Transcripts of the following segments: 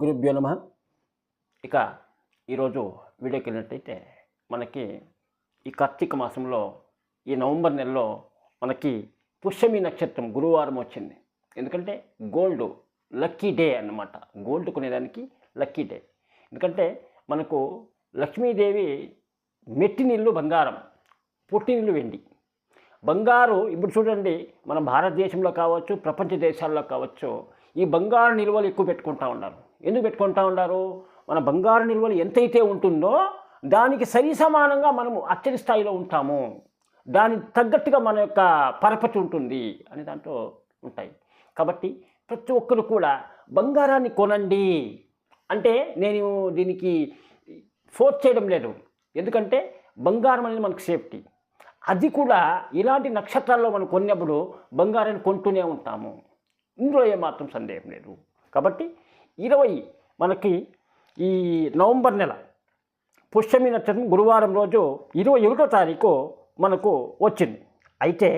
గురుభ్యో నమ. ఇక ఈరోజు వీడియోకి వెళ్ళినట్టయితే మనకి ఈ కార్తీక మాసంలో ఈ నవంబర్ నెలలో మనకి పుష్యమి నక్షత్రం గురువారం వచ్చింది. ఎందుకంటే గోల్డ్ లక్కీ డే అన్నమాట. గోల్డ్ కొనేదానికి లక్కీ డే. ఎందుకంటే మనకు లక్ష్మీదేవి మెట్టినిల్లు బంగారం పుట్టినిల్లు వెండి. బంగారు ఇప్పుడు చూడండి మన భారతదేశంలో కావచ్చు ప్రపంచ దేశాల్లో కావచ్చు ఈ బంగారు నిల్వలు ఎక్కువ పెట్టుకుంటా ఉన్నారు. ఎందుకు పెట్టుకుంటా ఉన్నారు? మన బంగారు నిల్వలు ఎంతైతే ఉంటుందో దానికి సరి సమానంగా మనము అత్యధిక స్థాయిలో ఉంటాము. దానికి తగ్గట్టుగా మన యొక్క పరపతి ఉంటుంది అని దాంట్లో ఉంటాయి. కాబట్టి ప్రతి ఒక్కరు కూడా బంగారాన్ని కొనండి. అంటే నేను దీనికి ఫోర్స్ చేయడం లేదు. ఎందుకంటే బంగారం అనేది మనకు సేఫ్టీ. అది కూడా ఇలాంటి నక్షత్రాల్లో మనం కొన్నప్పుడు బంగారాన్ని కొంటూనే ఉంటాము. ఇందులో ఏమాత్రం సందేహం లేదు. కాబట్టి ఇరవై మనకి ఈ నవంబర్ నెల పుష్యమి నక్షత్రం గురువారం రోజు ఇరవై ఒకటో తారీఖు మనకు వచ్చింది. అయితే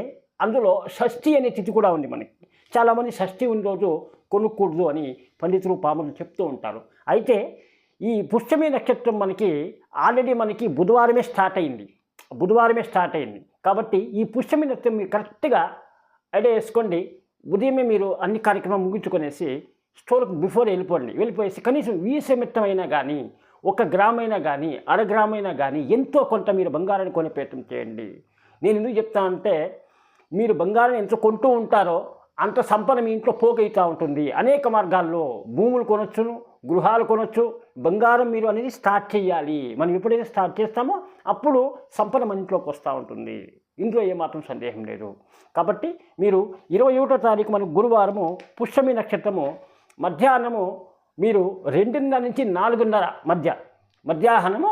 అందులో షష్ఠి అనే తిథి కూడా ఉంది మనకి. చాలామంది షష్ఠి ఉన్న రోజు కొనుక్కూడదు అని పండితులు పాములు చెప్తూ ఉంటారు. అయితే ఈ పుష్యమి నక్షత్రం మనకి ఆల్రెడీ మనకి బుధవారమే స్టార్ట్ అయింది. బుధవారమే స్టార్ట్ అయింది. కాబట్టి ఈ పుష్యమి నక్షత్రం మీరు కరెక్ట్గా ఐడియా వేసుకోండి. ఉదయమే మీరు అన్ని కార్యక్రమం ముగించుకునేసి స్టోర్కి బిఫోర్ వెళ్ళిపోండి. వెళ్ళిపోయేసి కనీసం వీసమిత్తం అయినా కానీ ఒక గ్రామైనా కానీ అర గ్రామైనా కానీ ఎంతో కొంత మీరు బంగారాన్ని కొనే ప్రయత్నం చేయండి. నేను ఎందుకు చెప్తానంటే మీరు బంగారం ఎంత కొంటూ ఉంటారో అంత సంపద మీ ఇంట్లో పోగైతూ ఉంటుంది. అనేక మార్గాల్లో భూములు కొనొచ్చును గృహాలు కొనొచ్చు బంగారం మీరు అనేది స్టార్ట్ చేయాలి. మనం ఎప్పుడైతే స్టార్ట్ చేస్తామో అప్పుడు సంపద మన ఇంట్లోకి వస్తూ ఉంటుంది. ఇందులో ఏమాత్రం సందేహం లేదు. కాబట్టి మీరు ఇరవై ఒకటో తారీఖు మనకు గురువారము పుష్యమి నక్షత్రము మధ్యాహ్నము మీరు రెండున్నర నుంచి నాలుగున్నర మధ్య మధ్యాహ్నము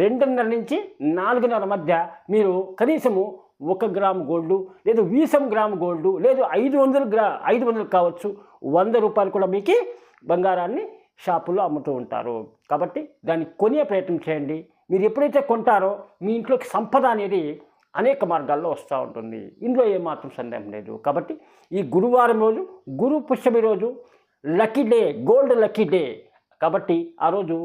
రెండున్నర నుంచి నాలుగున్నర మధ్య మీరు కనీసము ఒక గ్రాము గోల్డ్ లేదు వీసం గ్రాము గోల్డ్ లేదు ఐదు వందలు గ్రా ఐదు వందలు కావచ్చు వంద రూపాయలు కూడా మీకు బంగారాన్ని షాపుల్లో అమ్ముతూ ఉంటారు. కాబట్టి దాన్ని కొనే ప్రయత్నం చేయండి. మీరు ఎప్పుడైతే కొంటారో మీ ఇంట్లోకి సంపద అనేది అనేక మార్గాల్లో వస్తూ ఉంటుంది. ఇందులో ఏమాత్రం సందేహం లేదు. కాబట్టి ఈ గురువారం రోజు గురు పుష్యమి రోజు lucky day gold lucky day. కాబట్టి ఆ రోజు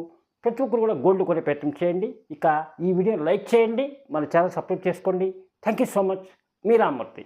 ప్రతి ఒక్కరు కూడా గోల్డ్ కొనే ప్రయత్నం చేయండి. ఇక ఈ వీడియో లైక్ చేయండి. మన ఛానల్ సబ్స్క్రైబ్ చేసుకోండి. Thank you so much. Me Rammurthy